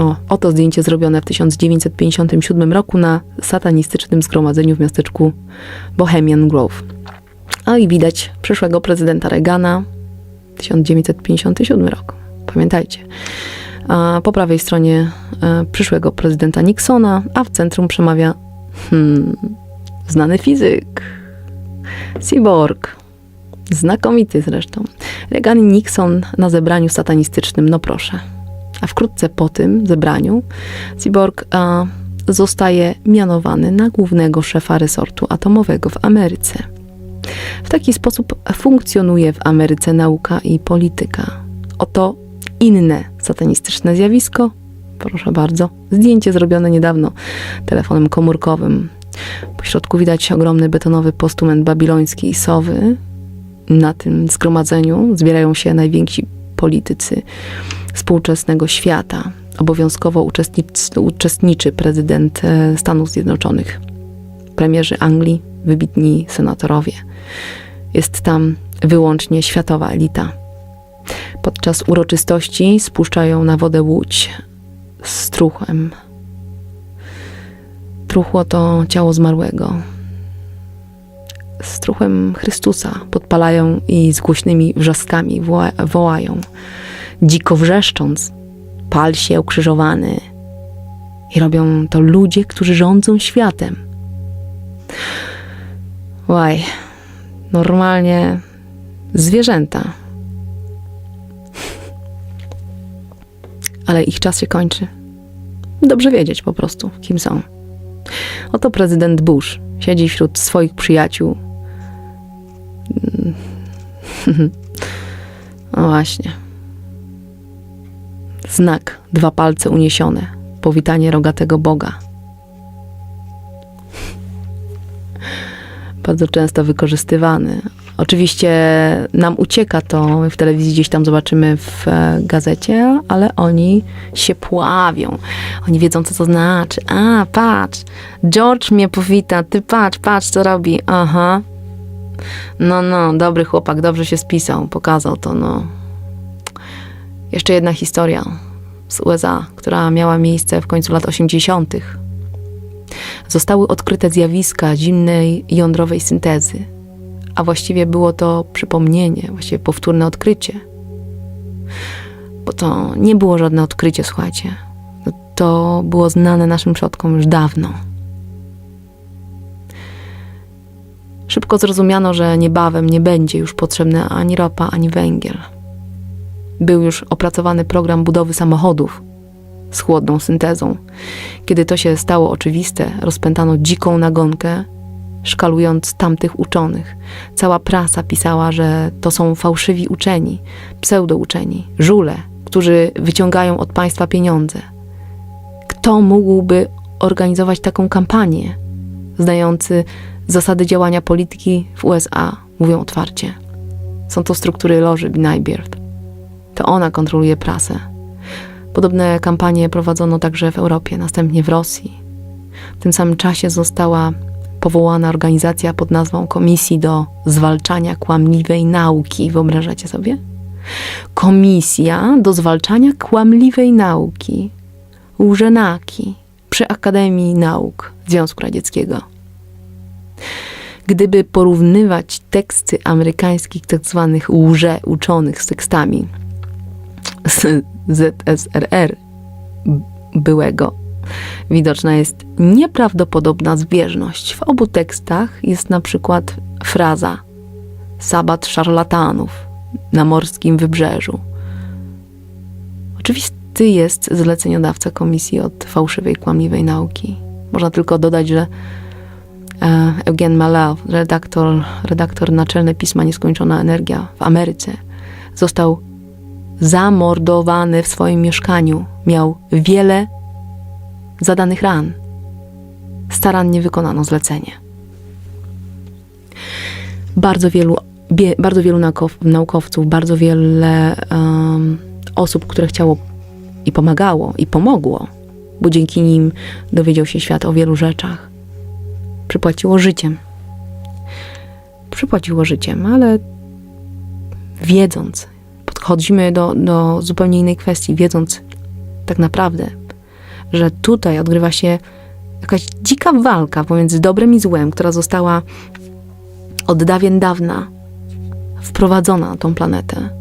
O, oto zdjęcie zrobione w 1957 roku na satanistycznym zgromadzeniu w miasteczku Bohemian Grove. A i widać przyszłego prezydenta Reagana, 1957 rok. Pamiętajcie. A po prawej stronie e, przyszłego prezydenta Nixona, a w centrum przemawia hmm, znany fizyk, cyborg. Znakomity zresztą. Reagan i Nixon na zebraniu satanistycznym, no proszę. A wkrótce po tym zebraniu Cyborg a, zostaje mianowany na głównego szefa resortu atomowego w Ameryce. W taki sposób funkcjonuje w Ameryce nauka i polityka. Oto inne satanistyczne zjawisko. Proszę bardzo. Zdjęcie zrobione niedawno telefonem komórkowym. Po środku widać ogromny betonowy postument babiloński i sowy. Na tym zgromadzeniu zbierają się najwięksi politycy współczesnego świata. Obowiązkowo uczestniczy, uczestniczy prezydent e, Stanów Zjednoczonych, premierzy Anglii, wybitni senatorowie. Jest tam wyłącznie światowa elita. Podczas uroczystości spuszczają na wodę łódź z truchłem. Truchło to ciało zmarłego. Z truchłem Chrystusa podpalają i z głośnymi wrzaskami woła- wołają dziko wrzeszcząc, pal się ukrzyżowany. I robią to ludzie, którzy rządzą światem. Łaj, normalnie zwierzęta. Ale ich czas się kończy. Dobrze wiedzieć po prostu, kim są. Oto prezydent Bush siedzi wśród swoich przyjaciół. No właśnie. Znak, dwa palce uniesione, powitanie rogatego Boga. Bardzo często wykorzystywany. Oczywiście nam ucieka to, w telewizji gdzieś tam zobaczymy w e, gazecie, ale oni się pławią. Oni wiedzą, co to znaczy. A, patrz, George mnie powita, ty patrz, patrz, co robi. Aha. No, no, dobry chłopak, dobrze się spisał, pokazał to, no. Jeszcze jedna historia z USA, która miała miejsce w końcu lat 80. Zostały odkryte zjawiska zimnej jądrowej syntezy, a właściwie było to przypomnienie, właściwie powtórne odkrycie. Bo to nie było żadne odkrycie, słuchajcie. To było znane naszym przodkom już dawno. Szybko zrozumiano, że niebawem nie będzie już potrzebna ani ropa, ani węgiel. Był już opracowany program budowy samochodów z chłodną syntezą. Kiedy to się stało oczywiste, rozpętano dziką nagonkę, szkalując tamtych uczonych. Cała prasa pisała, że to są fałszywi uczeni, pseudouczeni, żule, którzy wyciągają od państwa pieniądze. Kto mógłby organizować taką kampanię, znający zasady działania polityki w USA, mówią otwarcie. Są to struktury loży Binajbird. To ona kontroluje prasę. Podobne kampanie prowadzono także w Europie, następnie w Rosji. W tym samym czasie została powołana organizacja pod nazwą Komisji do Zwalczania Kłamliwej Nauki. Wyobrażacie sobie? Komisja do Zwalczania Kłamliwej Nauki. Łżenaki przy Akademii Nauk Związku Radzieckiego. Gdyby porównywać teksty amerykańskich tak zwanych łże uczonych z tekstami z ZSRR byłego, widoczna jest nieprawdopodobna zbieżność. W obu tekstach jest na przykład fraza sabat szarlatanów na morskim wybrzeżu. Oczywisty jest zleceniodawca komisji od fałszywej, kłamliwej nauki. Można tylko dodać, że e, Eugen Malal, redaktor, redaktor naczelny pisma Nieskończona Energia w Ameryce, został zamordowany w swoim mieszkaniu. Miał wiele zadanych ran. Starannie wykonano zlecenie. Bardzo wielu, bardzo wielu naukow, naukowców, bardzo wiele um, osób, które chciało i pomagało, i pomogło, bo dzięki nim dowiedział się świat o wielu rzeczach. Przypłaciło życiem. Przypłaciło życiem, ale wiedząc, podchodzimy do, do zupełnie innej kwestii, wiedząc tak naprawdę, że tutaj odgrywa się jakaś dzika walka pomiędzy dobrem i złem, która została od dawien dawna wprowadzona na tą planetę.